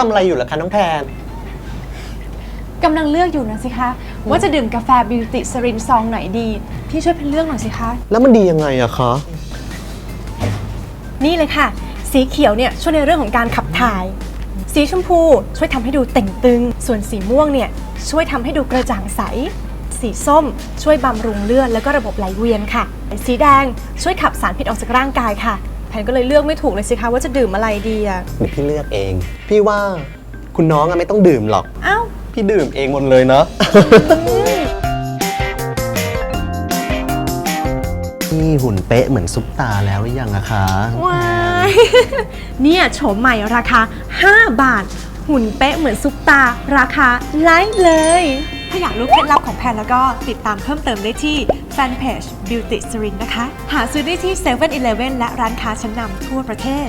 ทำอะไรอยู่ล่ะคะน้องแทนกำลังเลือกอยู่นะสิคะ ว่าจะดื่มกาแฟบิวตี้สรินซองไหนดี พี่ช่วยเป็นเลือกหน่อยสิคะ แล้วมันดียังไงอะคะ นี่เลยค่ะ สีเขียวเนี่ยช่วยในเรื่องของการขับถ่าย สีชมพูช่วยทำให้ดูเต่งตึง ส่วนสีม่วงเนี่ยช่วยทำให้ดูกระจ่างใส สีส้มช่วยบำรุงเลือดแล้วก็ระบบไหลเวียนค่ะ สีแดงช่วยขับสารพิษออกจากร่างกายค่ะ แพนก็เลยเลือกไม่ถูกเลยสิคะว่าจะดื่มอะไรดีอะเดี๋ยวพี่เลือกเอง พี่ว่าคุณน้องอะไม่ต้องดื่มหรอกเอ้าพี่ดื่มเองหมดเลยเนาะนี่หุ่นเป๊ะเหมือนซุปตาแล้วหรือยังอะคะ ว้ายเนี่ยโฉมใหม่ราคา 5 บาท หุ่นเป๊ะเหมือนซุปตา ราคาไลฟ์เลย ถ้าอยากรู้เคล็ดลับของแพนแล้วก็ติดตามเพิ่มเติมได้ที่แฟ นเพจ Beauty s r i n นะคะ หาซื้อได้ที่7 e เ e ่ e อและร้านค้าชั้นนำทั่วประเทศ